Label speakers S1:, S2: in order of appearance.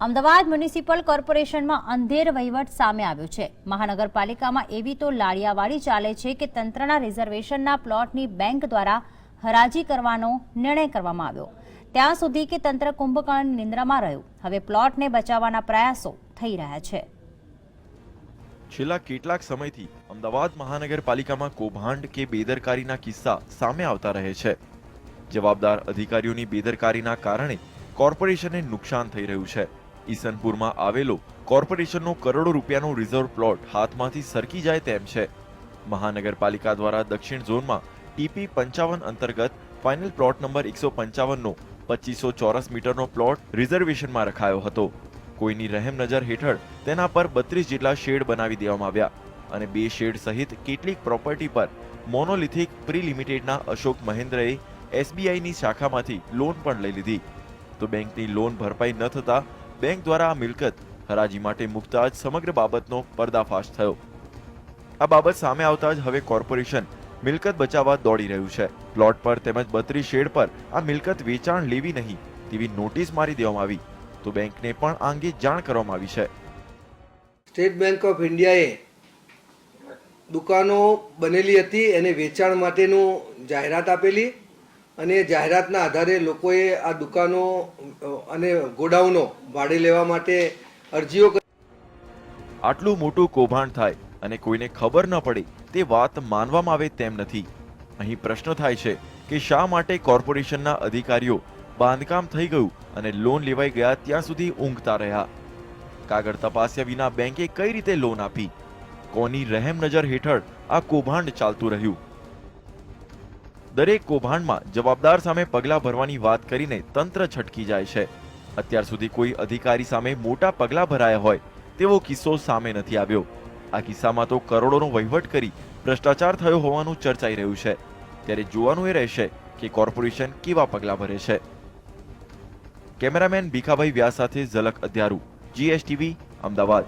S1: Ahmedabad municipal કોર્પોરેશનમાં અંધેર વહીવટ સામે આવ્યો છે. મહાનગરપાલિકામાં એવી તો લાડિયાવાડી ચાલે છે કે તંત્રના રિઝર્વેશનના પ્લોટની બેંક દ્વારા હરાજી કરવાનો નિર્ણય કરવામાં આવ્યો. ત્યાં સુધી કે તંત્ર કુંભકર્ણ નિંદ્રામાં રહ્યું. હવે પ્લોટને બચાવવાના પ્રયાસો થઈ રહ્યા છે.
S2: છેલ્લા કેટલાક સમયથી અમદાવાદ મહાનગરપાલિકામાં કૌભાંડ કે બેદરકારીના કિસ્સા સામે આવતા રહે છે. જવાબદાર અધિકારીઓની બેદરકારીના કારણે કોર્પોરેશનને નુકસાન થઈ રહ્યું છે. ઈસનપુરમાં આવેલો કોર્પોરેશનનો કરોડો રૂપિયાનો રિઝર્વ પ્લોટ હાથમાંથી સરકી જાય તેમ છે. મહાનગરપાલિકા દ્વારા દક્ષિણ ઝોનમાં ટીપી પંચાવન અંતર્ગત ફાઇનલ પ્લોટ નંબર એકસો પંચાવનનો પચીસો ચોરસ મીટરનો પ્લોટ રિઝર્વેશનમાં રખાયો હતો. કોઈની રહેમ નજર હેઠળ તેના પર બત્રીસ જેટલા શેડ બનાવી દેવામાં આવ્યા અને બે શેડ સહિત કેટલીક પ્રોપર્ટી પર મોનોલિથિક પ્રી લિમિટેડના અશોક મહેન્દ્રએ એસબીઆઈની શાખામાંથી લોન પણ લઈ લીધી. તો બેંકની લોન ભરપાઈ ન થતા બેંક દ્વારા આ મિલકત હરાજી માટે મૂકતા જ સમગ્ર બાબતનો પર્દાફાશ થયો. આ બાબત સામે આવતા જ હવે કોર્પોરેશન મિલકત બચાવવા દોડી રહ્યું છે. પ્લોટ પર તેમજ બત્રીસ શેડ પર આ મિલકત વેચાણ લેવી નહીં તેવી નોટિસ મારી દેવામાં આવી. તો બેંકને પણ આ અંગે જાણ કરવામાં આવી છે.
S3: સ્ટેટ બેંક ઓફ ઇન્ડિયાએ દુકાનો બનેલી હતી એને વેચાણ માટેનું જાહેરાત આપેલી. અને જાહેરાતના આધારે લોકોએ આ દુકાનો અને ગોડાઉનો ભાડે લેવા માટે અરજીઓ
S2: આટલું મોટું કૌભાંડ થાય અને કોઈને ખબર ન પડે તે વાત માનવામાં આવે તેમ નથી. અહીં પ્રશ્ન થાય છે કે શા માટે કોર્પોરેશનના અધિકારીઓ બાંધકામ થઈ ગયું અને લોન લેવાઈ ગયા ત્યાં સુધી ઊંઘતા રહ્યા? કાગળ તપાસ્યા વિના બેંકે કઈ રીતે લોન આપી? કોની રહેમ નજર હેઠળ આ કૌભાંડ ચાલતું રહ્યું? દરેક કૌભાંડમાં જવાબદાર સામે પગલાં ભરવાની વાત કરીને તંત્ર છટકી જાય છે. અત્યાર સુધી કોઈ અધિકારી સામે મોટા પગલાં ભરાયા હોય તેવો કિસ્સો સામે નથી આવ્યો. આ કિસ્સામાં તો કરોડોનો વહીવટ કરી ભ્રષ્ટાચાર થયો હોવાનું ચર્ચાઈ રહ્યું છે. ત્યારે જોવાનું એ રહેશે કે કોર્પોરેશન કેવા પગલાં ભરે છે. કેમેરામેન ભીખાભાઈ વ્યાસ સાથે ઝલક અધ્યારુ, જીએસટીવી, અમદાવાદ.